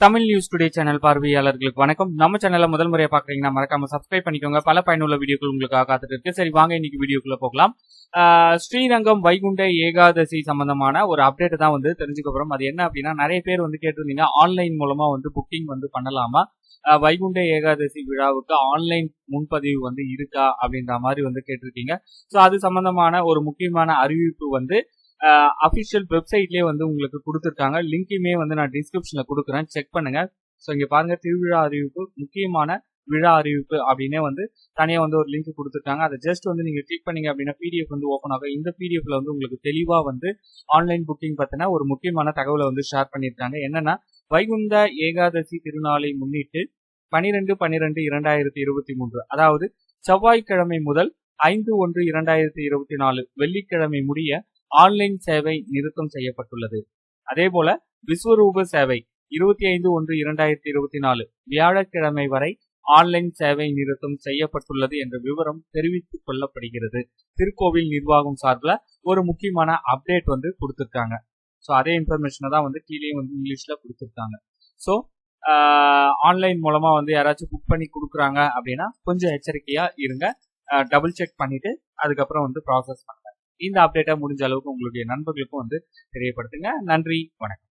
Tamil news today channel பார்வையாளர்களுக்கு வணக்கம். நம்ம சேனலை முதல் முறையா பாக்குறீங்கன்னா மறக்காம சப்ஸ்கிரைப் பண்ணிக்கோங்க. பல பயனுள்ள வீடியோக்கள் உங்களுக்காக காத்துட்டு இருக்கு. சரி வாங்க இன்னைக்கு வீடியோக்குள்ள போகலாம். ஸ்ரீரங்கம் வைகுண்ட ஏகாதசி சம்பந்தமான ஒரு அப்டேட் தான் வந்து தெரிஞ்சுக்கப்புறம் அது என்ன அப்படின்னா நிறைய பேர் வந்து கேட்டிருந்தீங்க ஆன்லைன் மூலமா வந்து புக்கிங் வந்து பண்ணலாமா? வைகுண்ட ஏகாதசி விழாவுக்கு ஆன்லைன் முன்பதிவு வந்து இருக்கா அப்படின்ற மாதிரி வந்து கேட்டிருக்கீங்க. ஸோ அது சம்பந்தமான ஒரு முக்கியமான அறிவிப்பு வந்து அஃபிஷியல் வெப்சைட்லேயே வந்து உங்களுக்கு கொடுத்துருக்காங்க. லிங்க்குமே வந்து நான் டிஸ்கிரிப்ஷனில் கொடுக்குறேன். செக் பண்ணுங்க. ஸோ இங்கே பாருங்க திருவிழா அறிவிப்பு முக்கியமான விழா அறிவிப்பு அப்படின்னே வந்து தனியாக வந்து ஒரு லிங்க் கொடுத்துருக்காங்க. அதை ஜஸ்ட் வந்து நீங்கள் கிளிக் பண்ணீங்க அப்படின்னா பிடிஎஃப் வந்து ஓப்பன் ஆகும். இந்த பிடிஎஃப்ல வந்து உங்களுக்கு தெளிவாக வந்து ஆன்லைன் புக்கிங் பற்றின ஒரு முக்கியமான தகவலை வந்து ஷேர் பண்ணியிருக்காங்க. என்னன்னா வைகுண்ட ஏகாதசி திருநாளை முன்னிட்டு பனிரெண்டு பன்னிரெண்டு இரண்டாயிரத்தி இருபத்தி மூன்று அதாவது செவ்வாய்க்கிழமை முதல் ஐந்து ஒன்று இரண்டாயிரத்தி இருபத்தி நாலு வெள்ளிக்கிழமை முடிய ஆன்லைன் சேவை நிறுத்தம் செய்யப்பட்டுள்ளது. அதேபோல விஸ்வரூப சேவை இருபத்தி ஐந்து ஒன்று இரண்டாயிரத்தி இருபத்தி நாலு வியாழக்கிழமை வரை ஆன்லைன் சேவை நிறுத்தம் செய்யப்பட்டுள்ளது என்ற விவரம் தெரிவித்துக் கொள்ளப்படுகிறது. திருக்கோவில் நிர்வாகம் சார்பில் ஒரு முக்கியமான அப்டேட் வந்து கொடுத்துருக்காங்க. ஸோ அதே இன்ஃபர்மேஷனை தான் வந்து கீழே வந்து இங்கிலீஷில் கொடுத்துருக்காங்க. ஸோ ஆன்லைன் மூலமாக வந்து யாராச்சும் புக் பண்ணி கொடுக்குறாங்க அப்படின்னா கொஞ்சம் எச்சரிக்கையாக இருங்க. டபுள் செக் பண்ணிவிட்டு அதுக்கப்புறம் வந்து ப்ராசஸ் பண்ணுங்க இந்த அப்டேட்டை முடிஞ்ச அளவுக்கு உங்களுடைய நண்பர்களுக்கும் வந்து தெரியப்படுத்துங்க. நன்றி வணக்கம்.